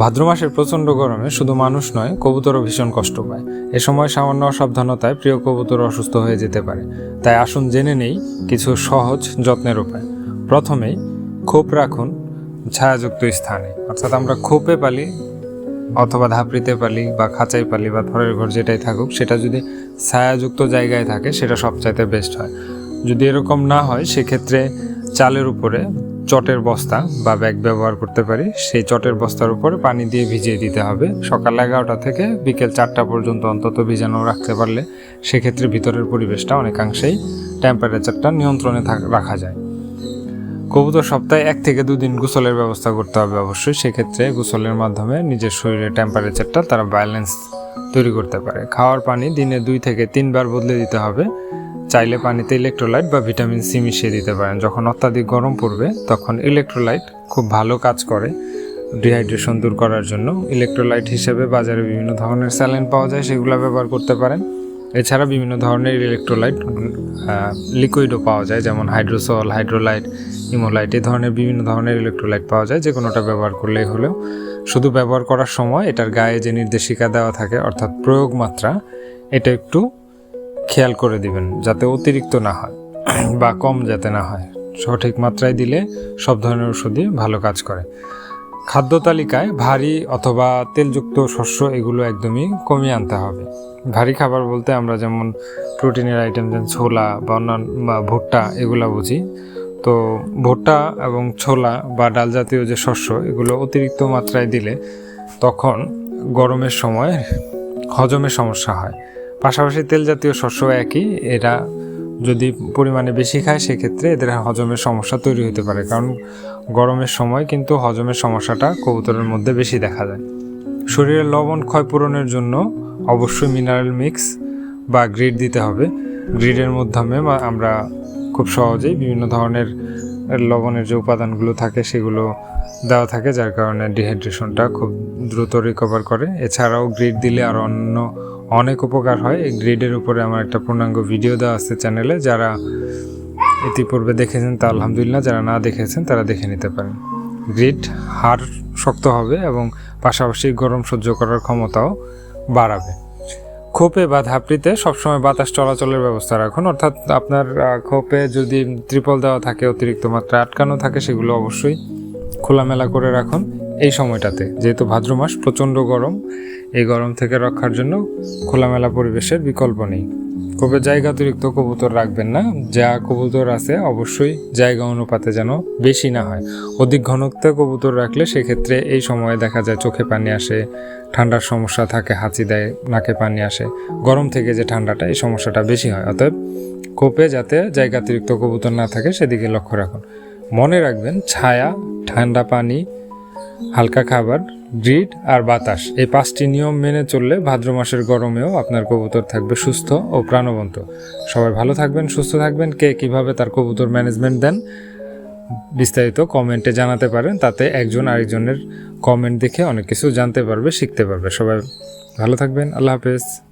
ভাদ্র মাসের প্রচণ্ড গরমে শুধু মানুষ নয়, কবুতরও ভীষণ কষ্ট পায়। এ সময় সামান্য অসাবধানতায় প্রিয় কবুতর অসুস্থ হয়ে যেতে পারে। তাই আসুন জেনে নেই, কিছু সহজ, যত্নের উপায়। প্রথমেই খোপ রাখুন ছায়াযুক্ত স্থানে। অর্থাৎ আমরা খোপে পালি, অথবা ধাপড়িতে পালি, বা খাঁচাই পালি, বা ঘরের ঘর যেটাই থাকুক, সেটা যদি ছায়াযুক্ত জায়গায় থাকে, সেটা সবচাইতে বেস্ট হয়। যদি এরকম না হয়, সেক্ষেত্রে চালের উপরে চটের বস্তা বা ব্যাগ ব্যবহার করতে পারি। সেই চটের বস্তার উপরে পানি দিয়ে ভিজিয়ে দিতে হবে। সকাল এগারোটা থেকে বিকেল চারটা পর্যন্ত অন্তত ভিজানো রাখতে পারলে সেক্ষেত্রে ভিতরের পরিবেশটা অনেকাংশেই টেম্পারেচারটা নিয়ন্ত্রণে রাখা যায়। কবুতর সপ্তাহে এক থেকে দুদিন গোসলের ব্যবস্থা করতে হবে অবশ্যই। সেক্ষেত্রে গোসলের মাধ্যমে নিজের শরীরের টেম্পারেচারটা তারা ব্যালেন্স তৈরি করতে পারে। খাওয়ার পানি দিনে দুই থেকে তিনবার বদলে দিতে হবে। চাইলে পানিতে ইলেকট্রোলাইট বা ভিটামিন সি মিশিয়ে দিতে পারেন। যখন অত্যাধিক গরম পড়বে, তখন ইলেকট্রোলাইট খুব ভালো কাজ করে ডিহাইড্রেশন দূর করার জন্য। ইলেকট্রোলাইট হিসেবে বাজারে বিভিন্ন ধরনের স্যালাইন পাওয়া যায়, সেগুলো ব্যবহার করতে পারেন। এছাড়া বিভিন্ন ধরনের ইলেকট্রোলাইট লিকুইডও পাওয়া যায়, যেমন হাইড্রোসল হাইড্রোলাইট ইমোলাইট এই ধরনের বিভিন্ন ধরনের ইলেকট্রোলাইট পাওয়া যায় যে কোনোটা ব্যবহার করলেই হলেও। শুধু ব্যবহার করার সময়, এটার গায়ে যে নির্দেশিকা দেওয়া থাকে, অর্থাৎ প্রয়োগ মাত্রা, এটা একটু খেয়াল করে দিবেন, যাতে অতিরিক্ত না হয় বা কম যাতে না হয়। সঠিক মাত্রায় দিলে সব ধরনের ওষুধই ভালো কাজ করে। খাদ্য তালিকায় ভারী অথবা তেলযুক্ত শস্য এগুলো একদমই কমিয়ে আনতে হবে। ভারী খাবার বলতে আমরা যেমন প্রোটিনের আইটেম যেমন ছোলা বা অন্যান্য, বা ভুট্টা এগুলো বুঝি। তো ভুট্টা এবং ছোলা বা ডাল জাতীয় যে শস্য এগুলো অতিরিক্ত মাত্রায় দিলে তখন গরমের সময় হজমের সমস্যা হয়। পাশাপাশি তেল জাতীয় শস্য একই, এরা যদি পরিমাণে বেশি খায়, সেক্ষেত্রে এদের হজমের সমস্যা তৈরি হতে পারে। কারণ গরমের সময় কিন্তু হজমের সমস্যাটা কবুতরের মধ্যে বেশি দেখা যায়। শরীরের লবণ ক্ষয় পূরণের জন্য অবশ্যই মিনারেল মিক্স বা গ্রিড দিতে হবে। গ্রিডের মাধ্যমে আমরা খুব সহজেই বিভিন্ন ধরনের লবণের যে উপাদানগুলো থাকে সেগুলো দেওয়া থাকে, যার কারণে ডিহাইড্রেশনটা খুব দ্রুত রিকভার করে। এছাড়াও গ্রিড দিলে আর অন্য অনেক উপকার হয়। এই গ্রিডের উপরে আমার একটা পূর্ণাঙ্গ ভিডিও দেওয়া আছে চ্যানেলে যারা ইতিপূর্বে দেখেছেন তা আলহামদুলিল্লাহ, যারা না দেখেছেন তারা দেখে নিতে পারেন। গ্রিড হাড় শক্ত হবে এবং পাশাপাশি গরম সহ্য করার ক্ষমতাও বাড়াবে। খোপে বা ধাপড়িতে সবসময় বাতাস চলাচলের ব্যবস্থা রাখুন। অর্থাৎ আপনার খোপে যদি ত্রিপল দেওয়া থাকে, অতিরিক্ত মাত্রা আটকানো থাকে, সেগুলো অবশ্যই খোলামেলা করে রাখুন। এই সময়টাতে। যেহেতু ভাদ্র মাস, প্রচণ্ড গরম, এই গরম থেকে রক্ষার জন্য খোলামেলা পরিবেশের বিকল্প নেই। কবে জায়গা অতিরিক্ত কবুতর রাখবেন না। যা কবুতর আছে, অবশ্যই জায়গা অনুপাতে যেন বেশি না হয়। অধিক ঘনত্বে কবুতর রাখলে সেক্ষেত্রে এই সময়ে দেখা যায় চোখে পানি আসে, ঠান্ডার সমস্যা থাকে, হাঁচি দেয়, নাকে পানি আসে। গরম থেকে যে ঠান্ডাটা, এই সমস্যাটা বেশি হয়। অতএব কোপে যাতে জায়গা অতিরিক্ত কবুতর না থাকে, সেদিকে লক্ষ্য রাখুন। মনে রাখবেন, ছায়া, ঠান্ডা পানি হালকা খাবার, গ্রিড আর বাতাস। এই পাঁচটি নিয়ম মেনে চললে ভাদ্র মাসের গরমেও আপনার কবুতর থাকবে সুস্থ ও প্রাণবন্ত। সবাই ভালো থাকবেন, সুস্থ থাকবেন। কে কীভাবে তার কবুতর ম্যানেজমেন্ট দেন বিস্তারিত কমেন্টে জানাতে পারেন। তাতে একজন আরেকজনের কমেন্ট দেখে অনেক কিছু জানতে পারবে, শিখতে পারবে। সবাই ভালো থাকবেন, আল্লাহ হাফেজ।